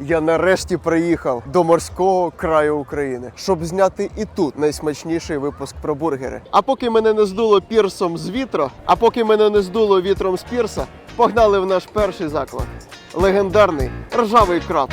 Я нарешті приїхав до морського краю України, щоб зняти і тут найсмачніший випуск про бургери. А поки мене не здуло пірсом з вітра, а поки мене не здуло вітром з пірса, погнали в наш перший заклад. Легендарний ржавий краб.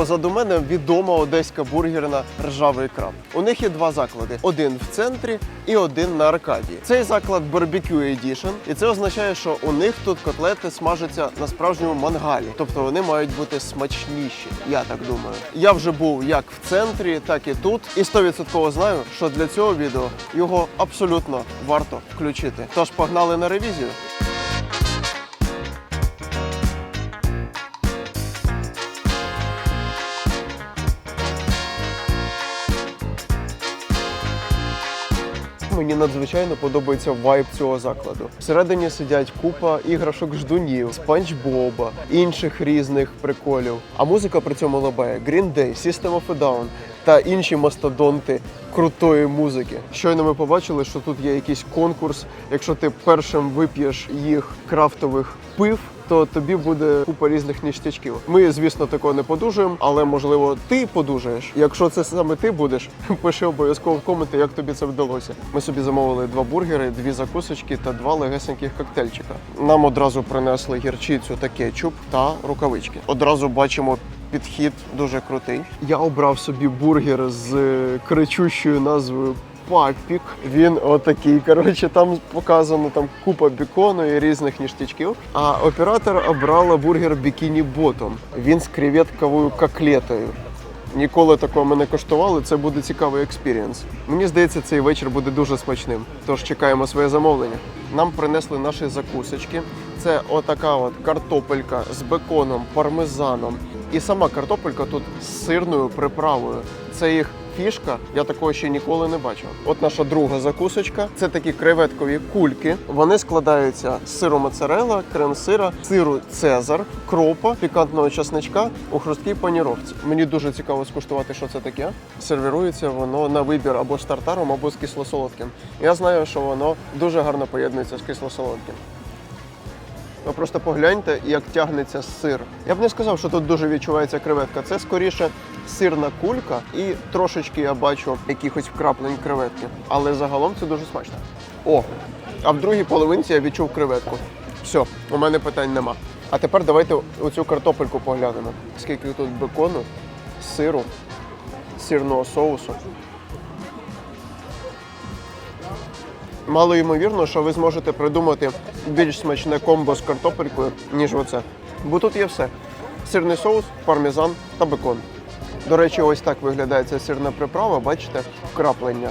Позаду мене відома одеська бургерна ржавий краб. У них є два заклади: один в центрі і один на Аркадії. Цей заклад Barbecue Edition, і це означає, що у них тут котлети смажаться на справжньому мангалі, тобто вони мають бути смачніші. Я так думаю. Я вже був як в центрі, так і тут, і 100% знаю, що для цього відео його абсолютно варто включити. Тож погнали на ревізію. Мені надзвичайно подобається вайб цього закладу. Всередині сидять купа іграшок ждунів, спанч Боба, інших різних приколів. А музика при цьому лабає Green Day, System of a Down та інші мастодонти крутої музики. Щойно ми побачили, що тут є якийсь конкурс. Якщо ти першим вип'єш їх крафтових пив. То тобі буде купа різних ніштячків. Ми, звісно, такого не подужуємо, але можливо ти подужаєш. Якщо це саме ти будеш, пиши обов'язково в коменти, як тобі це вдалося. Ми собі замовили два бургери, дві закусочки та два легесеньких коктейльчика. Нам одразу принесли гірчицю та кетчуп та рукавички. Одразу бачимо. Підхід дуже крутий. Я обрав собі бургер з е, кричущою назвою Папік. Він отакий. Коротше, там показано там купа бікону і різних ніштячків. А оператор обрала бургер Бікіні Ботом. Він з креветковою коклетою. Ніколи такого ми не коштували. Це буде цікавий експірієнс. Мені здається, цей вечір буде дуже смачним. Тож чекаємо своє замовлення. Нам принесли наші закусочки. Це отака от картопелька з беконом, пармезаном. І сама картопелька тут з сирною приправою. Це їх фішка, я такого ще ніколи не бачив. От наша друга закусочка. Це такі креветкові кульки. Вони складаються з сиру моцарелла, крем-сира, сиру цезар, кропа, пікантного часничка у хрусткій паніровці. Мені дуже цікаво скуштувати, що це таке. Сервірується воно на вибір або з тартаром, або з кисло-солодким. Я знаю, що воно дуже гарно поєднується з кисло-солодким. Ви просто погляньте, як тягнеться сир. Я б не сказав, що тут дуже відчувається креветка. Це скоріше сирна кулька і трошечки я бачу якихось вкраплень креветки. Але загалом це дуже смачно. О, а в другій половинці я відчув креветку. Все, у мене питань нема. А тепер давайте оцю картопельку поглянемо. Скільки тут бекону, сиру, сирного соусу. Мало ймовірно, що ви зможете придумати більш смачне комбо з картопелькою, ніж оце. Бо тут є все: сирний соус, пармезан та бекон. До речі, ось так виглядає ця сирна приправа, бачите, вкраплення.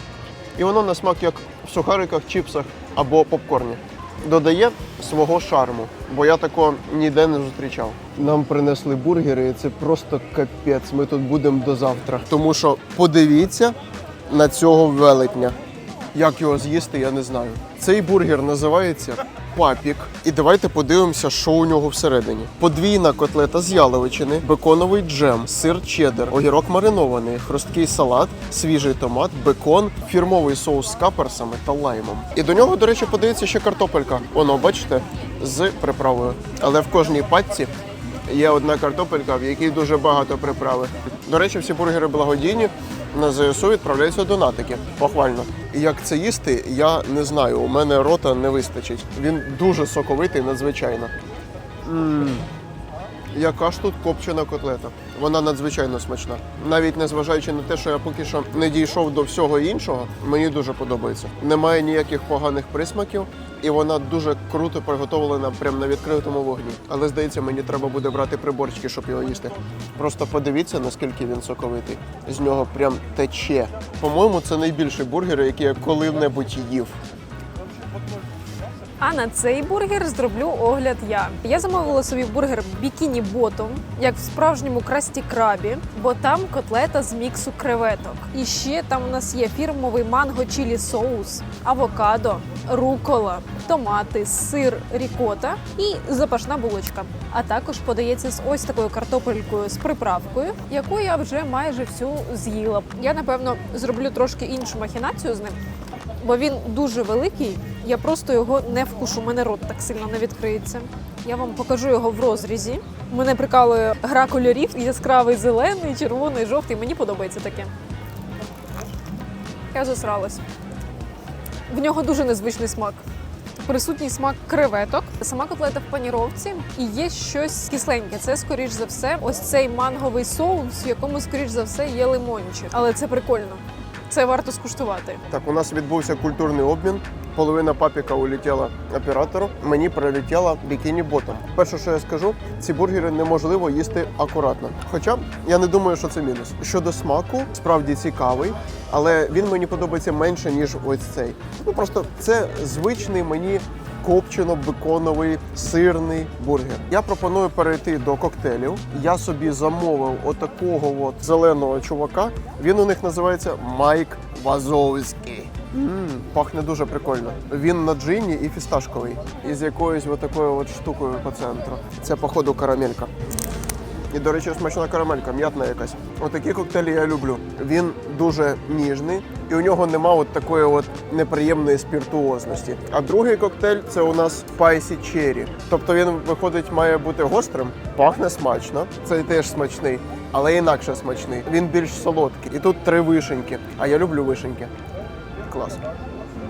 І воно на смак як в сухариках, чіпсах або попкорні. Додає свого шарму, бо я такого ніде не зустрічав. Нам принесли бургери, і це просто капець. Ми тут будемо до завтра. Тому що подивіться на цього велетня. Як його з'їсти, я не знаю. Цей бургер називається папік. І давайте подивимося, що у нього всередині. Подвійна котлета з яловичини, беконовий джем, сир чеддер, огірок маринований, хрусткий салат, свіжий томат, бекон, фірмовий соус з каперсами та лаймом. І до нього, до речі, подається ще картопелька. Воно, бачите, з приправою. Але в кожній пачці є одна картопелька, в якій дуже багато приправи. До речі, всі бургери благодійні. На ЗСУ відправляються донатики. Похвально. Як це їсти, я не знаю. У мене рота не вистачить. Він дуже соковитий, надзвичайно. м Яка ж тут копчена котлета? Вона надзвичайно смачна. Навіть незважаючи на те, що я поки що не дійшов до всього іншого, мені дуже подобається. Немає ніяких поганих присмаків, і вона дуже круто приготовлена прямо на відкритому вогні. Але здається, мені треба буде брати приборчики, щоб його їсти. Просто подивіться, наскільки він соковитий. З нього прям тече. По-моєму, це найбільший бургер, який я коли-небудь їв. А на цей бургер зроблю огляд я. Я замовила собі бургер бікіні ботом, як в справжньому красті крабі, бо там котлета з міксу креветок. І ще там у нас є фірмовий манго чілі соус, авокадо, рукола, томати, сир, рікота і запашна булочка. А також подається з ось такою картопелькою з приправкою, яку я вже майже всю з'їла. Я напевно зроблю трошки іншу махінацію з ним, бо він дуже великий. Я просто його не вкушу. У мене рот так сильно не відкриється. Я вам покажу його в розрізі. Мене прикалує гра кольорів, яскравий зелений, червоний, жовтий. Мені подобається таке. Я засралась. В нього дуже незвичний смак. Присутній смак креветок, сама котлета в паніровці і є щось кисленьке. Це скоріш за все, ось цей манговий соус, в якому скоріш за все є лимончик. Але це прикольно. Це варто скуштувати. Так, у нас відбувся культурний обмін. Половина папіка улетіла оператору. Мені прилетіла бікіні ботом. Перше, що я скажу, ці бургери неможливо їсти акуратно. Хоча я не думаю, що це мінус. Щодо смаку, справді цікавий, але він мені подобається менше ніж ось цей. Ну просто це звичний мені. Копчено-беконовий сирний бургер. Я пропоную перейти до коктейлів. Я собі замовив отакого от зеленого чувака. Він у них називається Майк Вазовський. М, пахне дуже прикольно. Він на джині і фісташковий, І з якоюсь отакою от штукою по центру. Це, походу, карамелька. І, до речі, смачна карамелька, м'ятна якась. Отакі коктейлі я люблю. Він дуже ніжний, і у нього нема от такої от неприємної спіртуозності. А другий коктейль це у нас Spicy Cherry. Тобто він виходить, має бути гострим, пахне смачно. Цей теж смачний, але інакше смачний. Він більш солодкий. І тут три вишеньки. А я люблю вишеньки. Клас.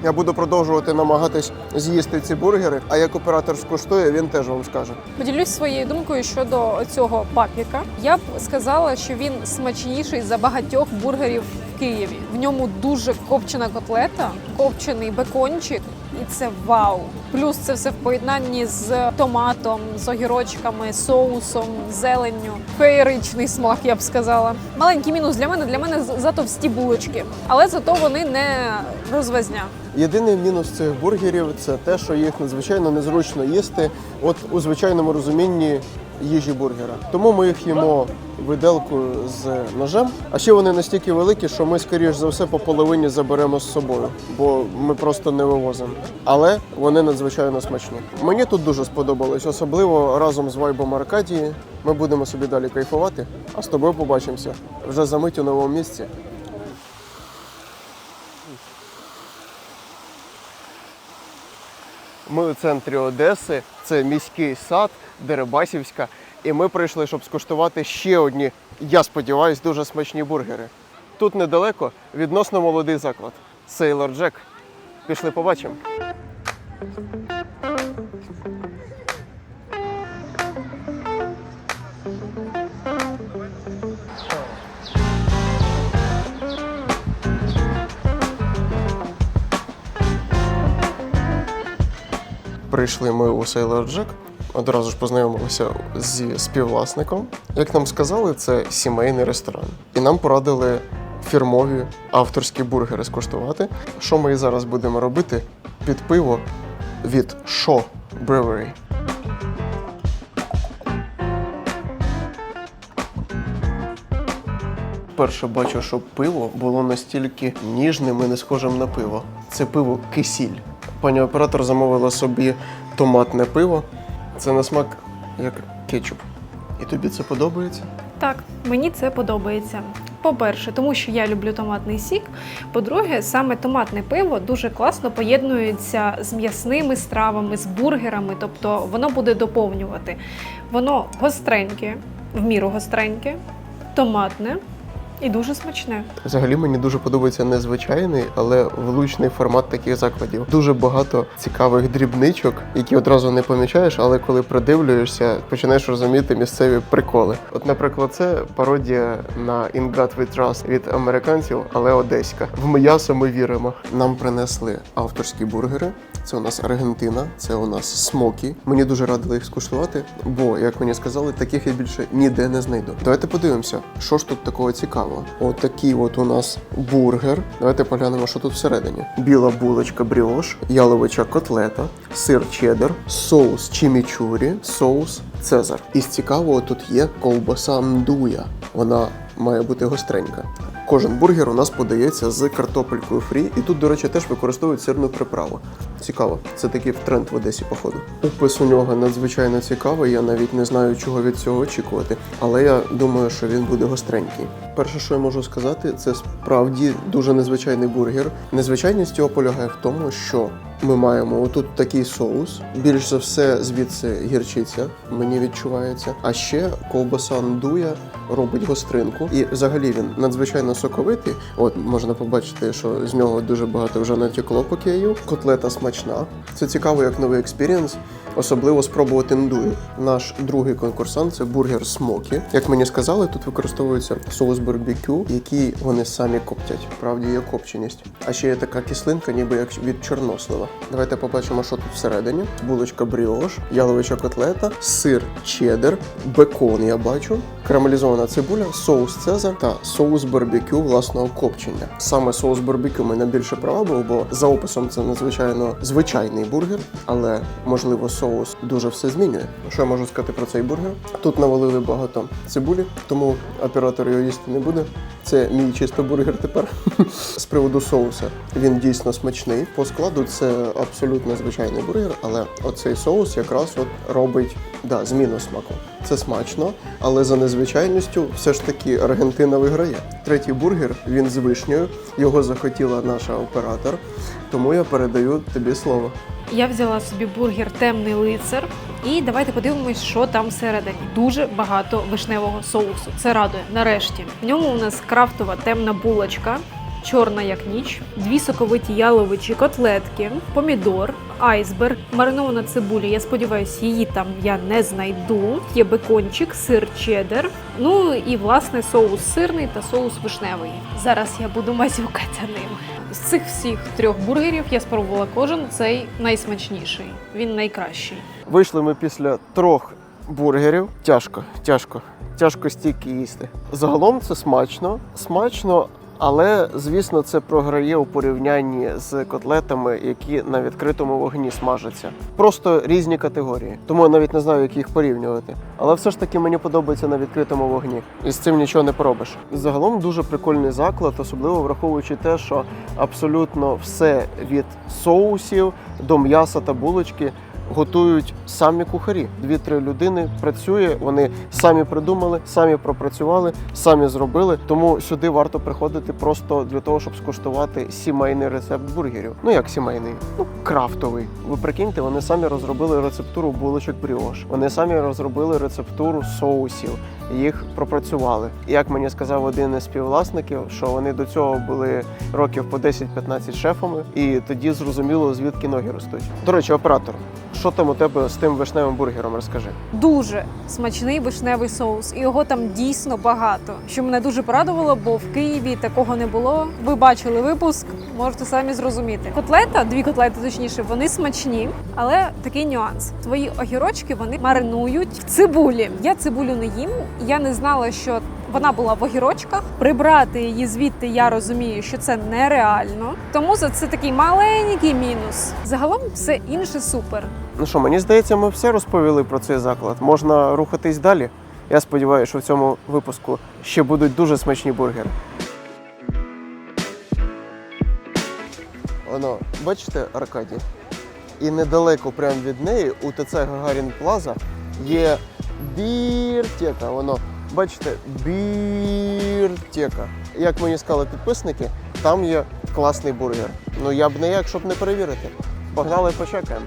Я буду продовжувати намагатись з'їсти ці бургери, а як оператор скуштує, він теж вам скаже. Поділюсь своєю думкою щодо цього папіка. Я б сказала, що він смачніший за багатьох бургерів в Києві. В ньому дуже копчена котлета, копчений бекончик, і це вау. Плюс це все в поєднанні з томатом, з огірочками, соусом, зеленню. Феєричний смак, я б сказала. Маленький мінус для мене для мене затовсті булочки, але зато вони не розвезня. Єдиний мінус цих бургерів це те, що їх надзвичайно незручно їсти, от у звичайному розумінні їжі бургера. Тому ми їх їмо виделкою з ножем. А ще вони настільки великі, що ми, скоріш за все, по половині заберемо з собою, бо ми просто не вивозимо. Але вони надзвичайно смачні. Мені тут дуже сподобалось, особливо разом з вайбом Аркадії. Ми будемо собі далі кайфувати. А з тобою побачимося вже за мить у новому місці. Ми у центрі Одеси, це міський сад, Дерибасівська. І ми прийшли, щоб скуштувати ще одні, я сподіваюся, дуже смачні бургери. Тут недалеко відносно молодий заклад. Сейлор Джек. Пішли побачимо. Прийшли ми у Sailor Jack. Одразу ж познайомилися зі співвласником. Як нам сказали, це сімейний ресторан. І нам порадили фірмові авторські бургери скуштувати. Що ми і зараз будемо робити під пиво від Shaw Brewery. Перше бачу, що пиво було настільки ніжним і не схожим на пиво. Це пиво кисіль. Пані оператор замовила собі томатне пиво. Це на смак як кетчуп. І тобі це подобається? Так, мені це подобається. По-перше, тому що я люблю томатний сік. По-друге, саме томатне пиво дуже класно поєднується з м'ясними стравами, з бургерами, тобто воно буде доповнювати. Воно гостреньке, в міру гостреньке, томатне і дуже смачне. Взагалі мені дуже подобається незвичайний, але влучний формат таких закладів. Дуже багато цікавих дрібничок, які одразу не помічаєш, але коли придивлюєшся, починаєш розуміти місцеві приколи. От, наприклад, це пародія на In God We Trust від американців, але одеська. В м'ясо ми віримо. Нам принесли авторські бургери. Це у нас Аргентина, це у нас смокі. Мені дуже радили їх скуштувати, бо, як мені сказали, таких я більше ніде не знайду. Давайте подивимося, що ж тут такого цікавого. Отакий от у нас бургер. Давайте поглянемо, що тут всередині. Біла булочка бріош, яловича котлета, сир чеддер, соус чімічурі, соус цезар. І з цікавого тут є ковбаса мдуя. Вона має бути гостренька. Кожен бургер у нас подається з картопелькою фрі, і тут, до речі, теж використовують сирну приправу. Цікаво, це такий тренд в Одесі, походу. Опис у нього надзвичайно цікавий. Я навіть не знаю, чого від цього очікувати, але я думаю, що він буде гостренький. Перше, що я можу сказати, це справді дуже незвичайний бургер. Незвичайність його полягає в тому, що ми маємо отут такий соус. Більш за все, звідси гірчиця мені відчувається. А ще ковбаса ндуя робить гостринку. І взагалі він надзвичайно соковитий. От можна побачити, що з нього дуже багато вже натекло по кею. Котлета смачна. Це цікаво як новий експірієнс. Особливо спробувати ндую. Наш другий конкурсант це бургер смокі. Як мені сказали, тут використовується соус барбекю, який вони самі коптять. Правді є копченість. А ще є така кислинка, ніби як від чорнослива. Давайте побачимо, що тут всередині. Булочка бріош, яловича котлета, сир чеддер, бекон. Я бачу, карамелізована цибуля, соус цезар та соус барбекю власного копчення. Саме соус барбекю мене більше привабив, бо за описом це надзвичайно звичайний бургер, але можливо соус дуже все змінює. Що я можу сказати про цей бургер? Тут навалили багато цибулі, тому оператор його їсти не буде. Це мій чисто бургер тепер. З приводу соуса він дійсно смачний. По складу це абсолютно звичайний бургер, але оцей соус якраз от робить да, зміну смаку. Це смачно, але за незвичайністю все ж таки Аргентина виграє. Третій бургер він з вишнею. Його захотіла наша оператор, тому я передаю тобі слово. Я взяла собі бургер темний лицар. І давайте подивимось, що там всередині. Дуже багато вишневого соусу. Це радує. Нарешті. В ньому у нас крафтова темна булочка, чорна як ніч, дві соковиті яловичі котлетки, помідор, айсберг, маринована цибуля. Я сподіваюся, її там я не знайду. Є бекончик, сир чеддер. Ну і власне соус сирний та соус вишневий. Зараз я буду мазюкатися ним. З цих всіх трьох бургерів я спробувала кожен. Цей найсмачніший. Він найкращий. Вийшли ми після трьох бургерів. Тяжко, тяжко, тяжко стільки їсти. Загалом це смачно, смачно, але звісно, це програє у порівнянні з котлетами, які на відкритому вогні смажаться. Просто різні категорії. Тому я навіть не знаю, як їх порівнювати. Але все ж таки мені подобається на відкритому вогні. І з цим нічого не поробиш. Загалом дуже прикольний заклад, особливо враховуючи те, що абсолютно все від соусів до м'яса та булочки готують самі кухарі. Дві-три людини працює, вони самі придумали, самі пропрацювали, самі зробили. Тому сюди варто приходити просто для того, щоб скуштувати сімейний рецепт бургерів. Ну як сімейний, ну крафтовий. Ви прикиньте, вони самі розробили рецептуру булочок бріош. Вони самі розробили рецептуру соусів. Їх пропрацювали. Як мені сказав один із співвласників, що вони до цього були років по 10-15 шефами, і тоді зрозуміло, звідки ноги ростуть. До речі, оператор, що там у тебе з тим вишневим бургером? Розкажи. Дуже смачний вишневий соус, і його там дійсно багато. Що мене дуже порадувало, бо в Києві такого не було. Ви бачили випуск, можете самі зрозуміти. Котлета, дві котлети, точніше, вони смачні, але такий нюанс. Твої огірочки вони маринують в цибулі. Я цибулю не їм. Я не знала, що. Вона була в огірочках. Прибрати її звідти я розумію, що це нереально. Тому за це такий маленький мінус. Загалом все інше супер. Ну що, мені здається, ми все розповіли про цей заклад. Можна рухатись далі. Я сподіваюся, що в цьому випуску ще будуть дуже смачні бургери. Воно, бачите, Аркадій? І недалеко прямо від неї у ТЦ Гагарін Плаза є біртека. Воно, бачите, біртека. Як мені сказали підписники, там є класний бургер. Ну я б не як, щоб не перевірити. Погнали, почекаємо.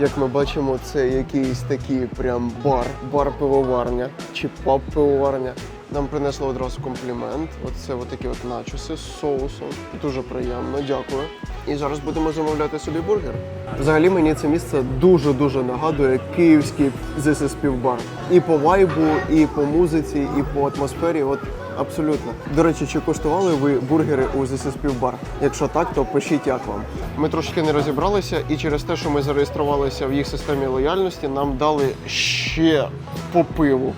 Як ми бачимо, це якийсь такий прям бар, бар-пивоварня чи паб-пивоварня. Нам принесли одразу комплімент. Оце отакі от начоси з соусом. Дуже приємно, дякую. І зараз будемо замовляти собі бургер. Взагалі мені це місце дуже-дуже нагадує київський Півбар. І по вайбу, і по музиці, і по атмосфері. От Абсолютно. До речі, чи коштували ви бургери у is Півбар? Якщо так, то пишіть як вам. Ми трошки не розібралися, і через те, що ми зареєструвалися в їх системі лояльності, нам дали ще по пиву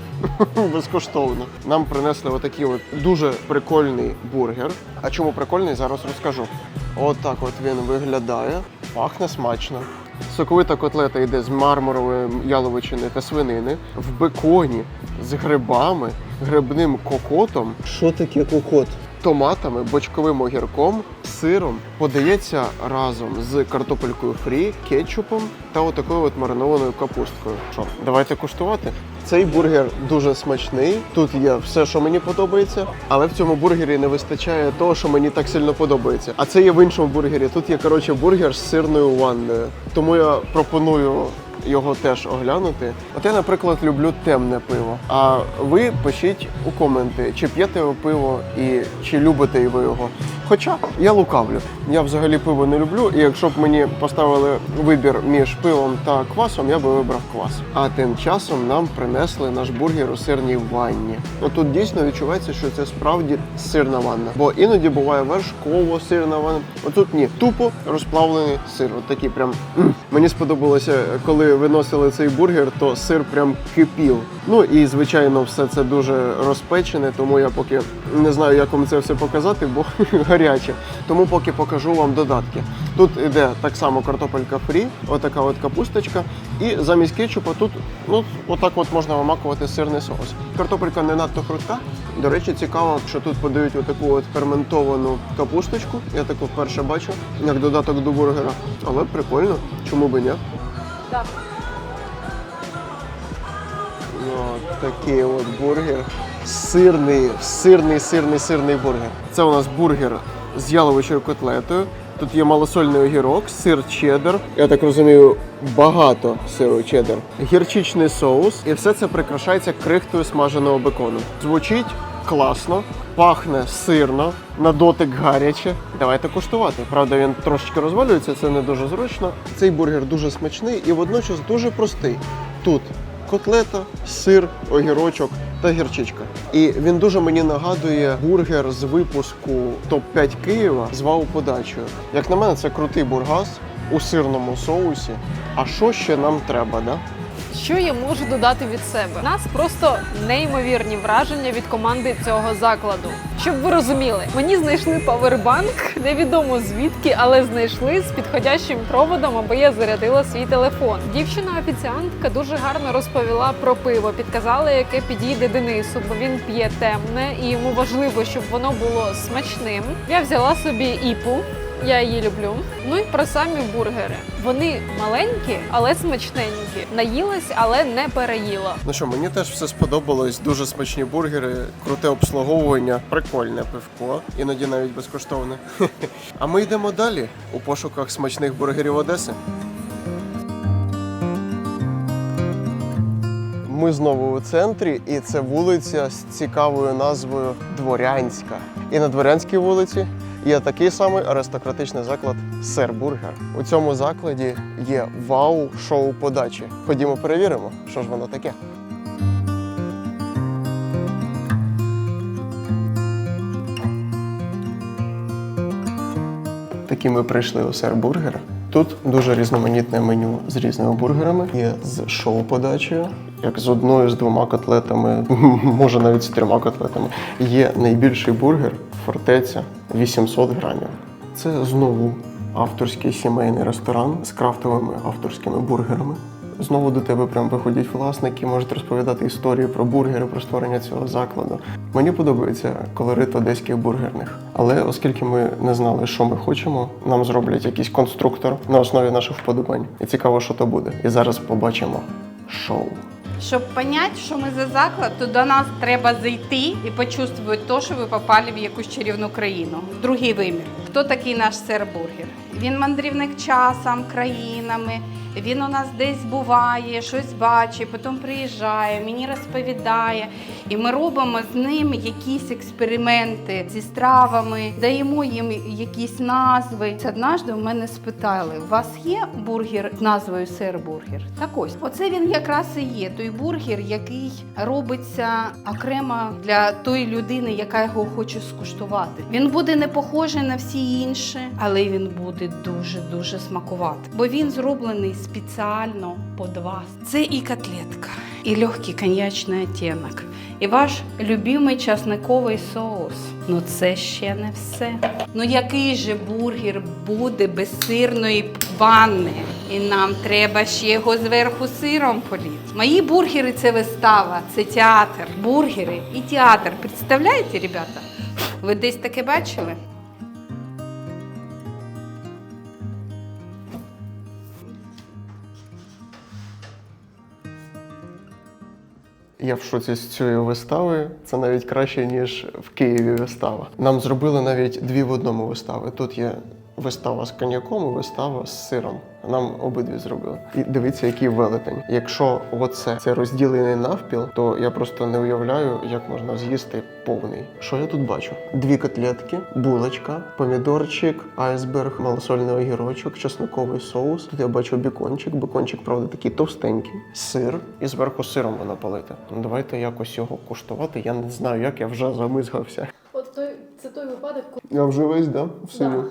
безкоштовно. Нам принесли отакий от дуже прикольний бургер. А чому прикольний, зараз розкажу. От от він виглядає, пахне смачно. Соковита котлета йде з мармурової яловичини та свинини в беконі з грибами, грибним кокотом. Що таке кокот? Томатами, бочковим огірком, сиром подається разом з картопелькою фрі, кетчупом та отакою от маринованою капусткою. Що, давайте куштувати. Цей бургер дуже смачний. Тут є все, що мені подобається, але в цьому бургері не вистачає того, що мені так сильно подобається. А це є в іншому бургері. Тут є коротше бургер з сирною ванною. Тому я пропоную. Його теж оглянути. От я, наприклад, люблю темне пиво. А ви пишіть у коменти, чи п'єте ви пиво і чи любите ви його. Хоча я лукавлю. Я взагалі пиво не люблю, і якщо б мені поставили вибір між пивом та квасом, я би вибрав квас. А тим часом нам принесли наш бургер у сирній ванні. Тут дійсно відчувається, що це справді сирна ванна. Бо іноді буває вершково сирна ванна. Отут ні, тупо розплавлений сир. От такий прям мені сподобалося, коли виносили цей бургер, то сир прям кипів. Ну і звичайно, все це дуже розпечене, тому я поки не знаю, як вам це все показати, бо гаряче. Тому поки покажу вам додатки. Тут іде так само картопелька фрі, отака от капусточка, і замість кетчупа тут ну отак от можна вимакувати сирний соус. Картопелька не надто хрустка. До речі, цікаво, що тут подають отаку от ферментовану капусточку. Я таку вперше бачу, як додаток до бургера. Але прикольно, чому би ні? Так. От такий бургер. Сирний, сирний, сирний, сирний бургер. Це у нас бургер з яловичою котлетою. Тут є малосольний огірок, сир чеддер. Я так розумію, багато сиру чеддер. Гірчичний соус. І все це прикрашається крихтою смаженого бекону. Звучить класно, пахне сирно, на дотик гаряче. Давайте куштувати. Правда, він трошечки розвалюється, це не дуже зручно. Цей бургер дуже смачний і водночас дуже простий. Тут котлета, сир, огірочок та гірчичка. І він дуже мені нагадує бургер з випуску топ-5 Києва з вау-подачею. Як на мене, це крутий бургас у сирному соусі. А що ще нам треба, да? Що я можу додати від себе? У нас просто неймовірні враження від команди цього закладу. Щоб ви розуміли, мені знайшли павербанк, невідомо звідки, але знайшли з підходящим проводом, аби я зарядила свій телефон. Дівчина-офіціантка дуже гарно розповіла про пиво, підказала, яке підійде Денису, бо він п'є темне і йому важливо, щоб воно було смачним. Я взяла собі іпу. Я її люблю. Ну і про самі бургери. Вони маленькі, але смачненькі. Наїлась, але не переїла. Ну що, мені теж все сподобалось. Дуже смачні бургери, круте обслуговування, прикольне пивко, іноді навіть безкоштовне. А ми йдемо далі у пошуках смачних бургерів Одеси. Ми знову у центрі, і це вулиця з цікавою назвою Дворянська. І на Дворянській вулиці є такий самий аристократичний заклад Сер Бургер. У цьому закладі є вау-шоу подачі. Ходімо перевіримо, що ж воно таке. Такі ми прийшли у Сер Бургер. Тут дуже різноманітне меню з різними бургерами. Є з шоу-подачею, як з одною, з двома котлетами, може навіть з трьома котлетами. Є найбільший бургер фортеця 800 грамів. Це знову авторський сімейний ресторан з крафтовими авторськими бургерами. Знову до тебе прям виходять власники, можуть розповідати історії про бургери, про створення цього закладу. Мені подобається колорит одеських бургерних. Але оскільки ми не знали, що ми хочемо, нам зроблять якийсь конструктор на основі наших вподобань. І цікаво, що то буде. І зараз побачимо шоу. Щоб понять, що ми за заклад, то до нас треба зайти і почувствувати те, що ви попали в якусь чарівну країну, в другий вимір. Хто такий наш сербургер? Він мандрівник часом, країнами. Він у нас десь буває, щось бачить, потім приїжджає, мені розповідає. І ми робимо з ним якісь експерименти зі стравами, даємо їм якісь назви. Це однажды у мене спитали: у вас є бургер з назвою сир-бургер? Так ось, оце він якраз і є. Той бургер, який робиться окремо для тої людини, яка його хоче скуштувати. Він буде не похожий на всі інші, але він буде дуже дуже смакувати, бо він зроблений спеціально під вас. Це і котлетка, і легкий коньячний оттінок, і ваш любимий часниковий соус. Ну це ще не все. Ну який же бургер буде без сирної ванни? І нам треба ще його зверху сиром політи. Мої бургери це вистава, це театр. Бургери і театр. Представляєте, ребята? Ви десь таке бачили? Я в шоці з цієї вистави. Це навіть краще, ніж в Києві вистава. Нам зробили навіть дві в одному вистави. Тут є вистава з коньяком і вистава з сиром. Нам обидві зробили. І дивіться, який велетень. Якщо оце це розділений навпіл, то я просто не уявляю, як можна з'їсти повний. Що я тут бачу? Дві котлетки, булочка, помідорчик, айсберг, малосольний огірочок, чесниковий соус. Тут я бачу бікончик. Бікончик, правда, такий товстенький, сир, і зверху сиром вона полита. Ну давайте якось його куштувати. Я не знаю, як я вже замизгався. Це той випадок, коли Я вже весь, да? В синю.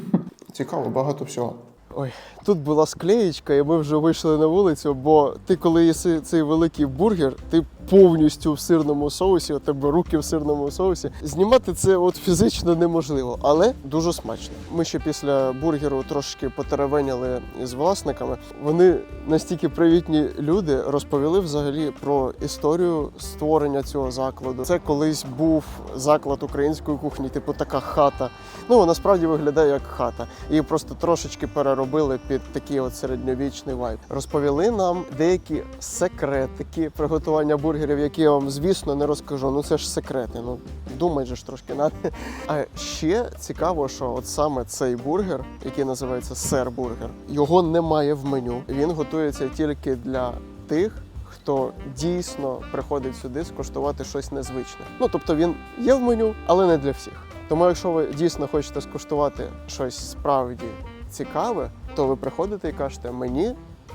Цікаво, багато всього. Ой, тут була склеєчка, і ми вже вийшли на вулицю, бо ти, коли їси цей великий бургер, ти повністю в сирному соусі, у тебе руки в сирному соусі. Знімати це от фізично неможливо, але дуже смачно. Ми ще після бургеру трошки потеревеняли із власниками. Вони настільки привітні люди розповіли взагалі про історію створення цього закладу. Це колись був заклад української кухні, типу така хата. Ну насправді виглядає як хата. Її просто трошечки переробили під такий от середньовічний вайб. Розповіли нам деякі секретики приготування бургерів, які я вам, звісно, не розкажу. Ну це ж секрети. Ну думай же ж трошки надо. А ще цікаво, що от саме цей бургер, який називається сер-бургер, його немає в меню. Він готується тільки для тих. Хто дійсно приходить сюди скуштувати щось незвичне. Ну тобто він є в меню, але не для всіх. Тому, якщо ви дійсно хочете скуштувати щось справді цікаве, то ви приходите і кажете мені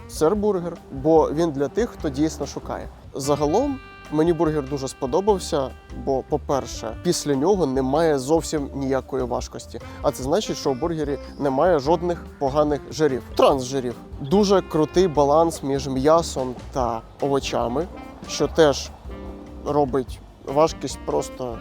сир-бургер, бо він для тих, хто дійсно шукає. Загалом мені бургер дуже сподобався, бо, по-перше, після нього немає зовсім ніякої важкості. А це значить, що у бургері немає жодних поганих жирів, трансжирів. Дуже крутий баланс між м'ясом та овочами, що теж робить важкість просто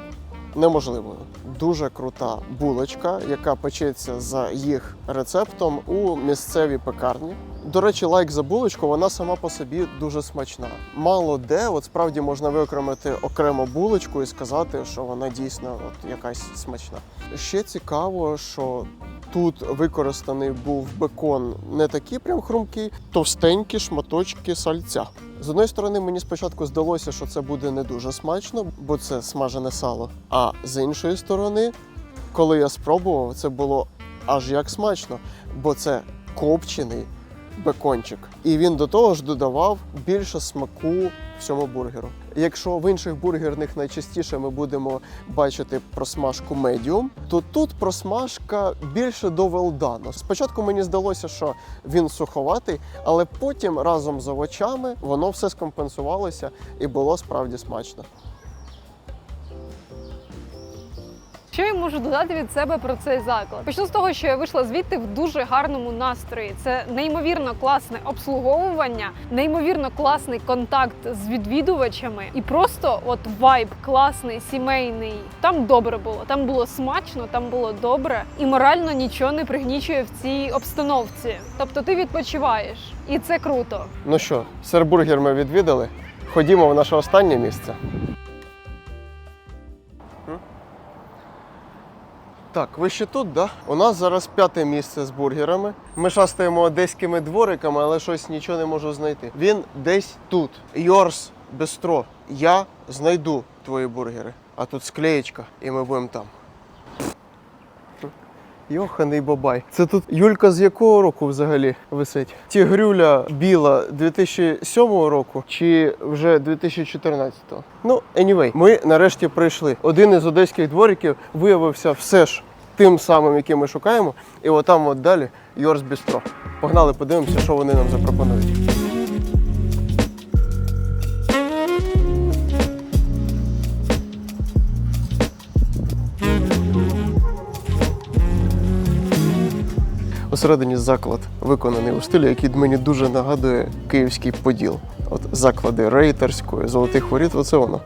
неможливою. Дуже крута булочка, яка печеться за їх рецептом у місцевій пекарні. До речі, лайк за булочку, вона сама по собі дуже смачна. Мало де, от справді можна виокремити окремо булочку і сказати, що вона дійсно от якась смачна. Ще цікаво, що тут використаний був бекон не такий прям хрумкий, товстенькі шматочки сальця. З одної сторони, мені спочатку здалося, що це буде не дуже смачно, бо це смажене сало. А з іншої сторони, коли я спробував, це було аж як смачно, бо це копчений бекончик. І він до того ж додавав більше смаку всьому бургеру. Якщо в інших бургерних найчастіше ми будемо бачити просмажку медіум, то тут просмажка більше до велдану. Спочатку мені здалося, що він суховатий, але потім разом з овочами воно все скомпенсувалося і було справді смачно. Що я можу додати від себе про цей заклад? Почну з того, що я вийшла звідти в дуже гарному настрої. Це неймовірно класне обслуговування, неймовірно класний контакт з відвідувачами, і просто от вайб класний, сімейний. Там добре було, там було смачно, там було добре, і морально нічого не пригнічує в цій обстановці. Тобто ти відпочиваєш, і це круто. Ну що, сербургер ми відвідали. Ходімо в наше останнє місце. Так, ви ще тут, да? У нас зараз п'яте місце з бургерами. Ми шастаємо одеськими двориками, але щось нічого не можу знайти. Він десь тут. Йорс Бестро. Я знайду твої бургери. А тут склеєчка, і ми будемо там. Йоханий бабай. Це тут Юлька з якого року взагалі висить? Тігрюля біла 2007 року чи вже 2014-го? Ну, anyway, ми нарешті прийшли. Один із одеських двориків виявився все ж тим самим, яким ми шукаємо. І отам от далі Йорс Бістро. Погнали, подивимося, що вони нам запропонують. Усередині заклад виконаний у стилі, який мені дуже нагадує київський поділ. От заклади рейтерської, золотих воріт, оце воно.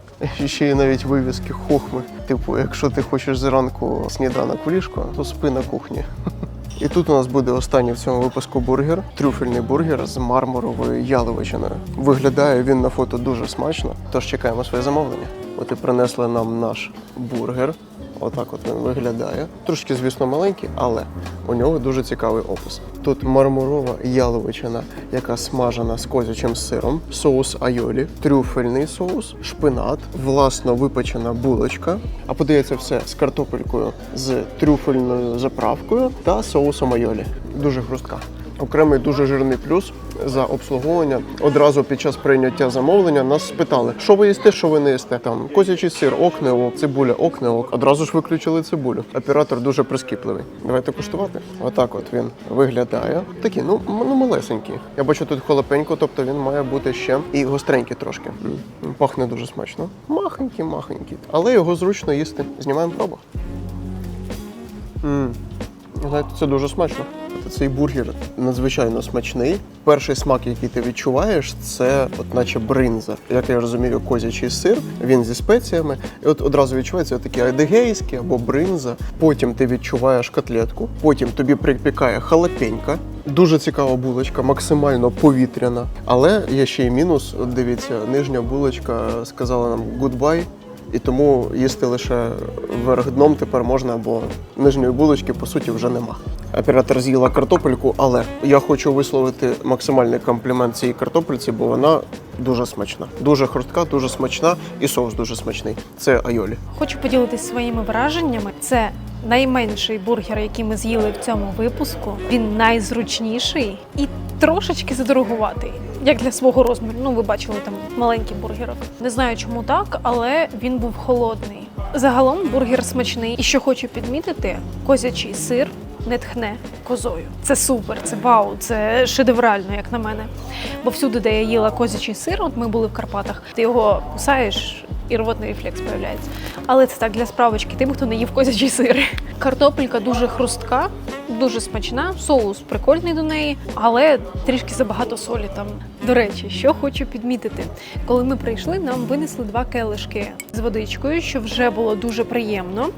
Ще є навіть вивіски хохми. Типу, якщо ти хочеш зранку сніданок в ліжко, то спи на кухні. І тут у нас буде останній в цьому випуску бургер, трюфельний бургер з мармуровою яловичиною. Виглядає він на фото дуже смачно, тож чекаємо своє замовлення. От і принесли нам наш бургер. Отак от він виглядає. Трошки, звісно, маленький, але у нього дуже цікавий опис. Тут мармурова яловичина, яка смажена з козячим сиром, соус айолі, трюфельний соус, шпинат, власно випечена булочка. А подається все з картопелькою, з трюфельною заправкою та соусом айолі. Дуже хрустка. Окремий дуже жирний плюс за обслуговування. Одразу під час прийняття замовлення нас спитали, що ви їсте, що ви не їсте. Там козячий сир, ок, не ок, цибуля, ок, не ок. Одразу ж виключили цибулю. Оператор дуже прискіпливий. Давайте куштувати. Отак от він виглядає. Такий, ну, ну малесенький. Я бачу тут холопенько, тобто він має бути ще і гостренький трошки. Пахне дуже смачно. Махенький, махенький. Але його зручно їсти. Знімаємо пробу. Знаєте, це дуже смачно. Цей бургер надзвичайно смачний. Перший смак, який ти відчуваєш, це от наче бринза. Як я розумію, козячий сир, він зі спеціями. І от одразу відчувається такий адегейський або бринза. Потім ти відчуваєш котлетку, потім тобі припікає халапенька. Дуже цікава булочка, максимально повітряна. Але є ще й мінус. От дивіться, нижня булочка сказала нам гудбай. І тому їсти лише вверх дном тепер можна, бо нижньої булочки по суті вже нема. Оператор з'їла картопельку, але я хочу висловити максимальний комплімент цій картопельці, бо вона дуже смачна. Дуже хрустка, дуже смачна, і соус дуже смачний. Це айолі. Хочу поділитися своїми враженнями. Це найменший бургер, який ми з'їли в цьому випуску. Він найзручніший і трошечки задорогуватий. Як для свого розміру. Ну, ви бачили там маленький бургерок. Не знаю, чому так, але він був холодний. Загалом бургер смачний. І що хочу підмітити, козячий сир не тхне козою. Це супер, це вау, це шедеврально, як на мене. Бо всюди, де я їла козячий сир, от ми були в Карпатах, ти його кусаєш. І рвотний рефлекс появляється. Але це так для справочки, тим, хто не їв козячий сир. Картопелька дуже хрустка, дуже смачна, соус прикольний до неї, але трішки забагато солі там. До речі, що хочу підмітити, коли ми прийшли, нам винесли два келишки з водичкою, що вже було дуже приємно.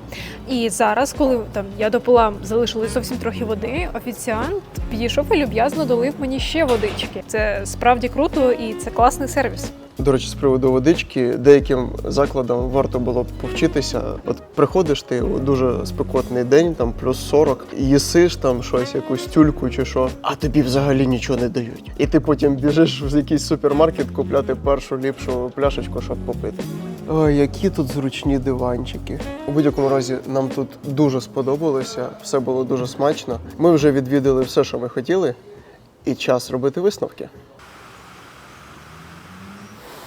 І зараз, коли там я допила, залишилось зовсім трохи води, офіціант підійшов і люб'язно долив мені ще водички. Це справді круто і це класний сервіс. До речі, з приводу водички, деяким закладам варто було б повчитися. От приходиш ти у дуже спекотний день, там плюс 40, їсиш там щось, якусь тюльку чи що, а тобі взагалі нічого не дають. І ти потім біжиш в якийсь супермаркет купляти першу ліпшу пляшечку, щоб попити. Ой, які тут зручні диванчики. У будь-якому разі нам тут дуже сподобалося, все було дуже смачно. Ми вже відвідали все, що ми хотіли, і час робити висновки.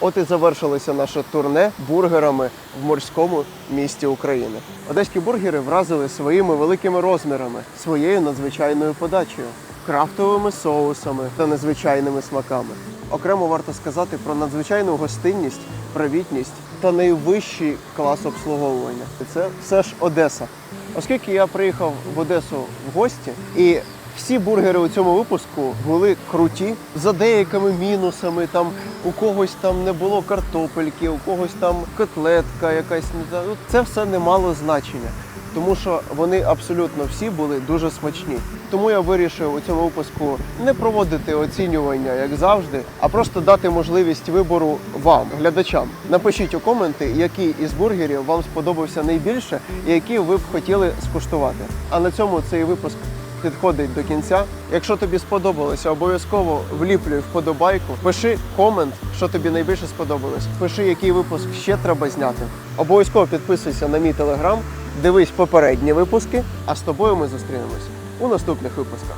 От і завершилося наше турне бургерами в морському місті України. Одеські бургери вразили своїми великими розмірами, своєю надзвичайною подачею, крафтовими соусами та незвичайними смаками. Окремо варто сказати про надзвичайну гостинність, привітність та найвищий клас обслуговування. Це все ж Одеса. Оскільки я приїхав в Одесу в гості і всі бургери у цьому випуску були круті за деякими мінусами. Там у когось там не було картопельки, у когось там котлетка якась не. Ну, Це все не мало значення, тому що вони абсолютно всі були дуже смачні. Тому я вирішив у цьому випуску не проводити оцінювання, як завжди, а просто дати можливість вибору вам, глядачам. Напишіть у коменти, який із бургерів вам сподобався найбільше і який ви б хотіли скуштувати. А на цьому цей випуск підходить до кінця. Якщо тобі сподобалося, обов'язково вліплюй вподобайку. Пиши комент, що тобі найбільше сподобалось. Пиши, який випуск ще треба зняти. Обов'язково підписуйся на мій телеграм, дивись попередні випуски, а з тобою ми зустрінемось у наступних випусках.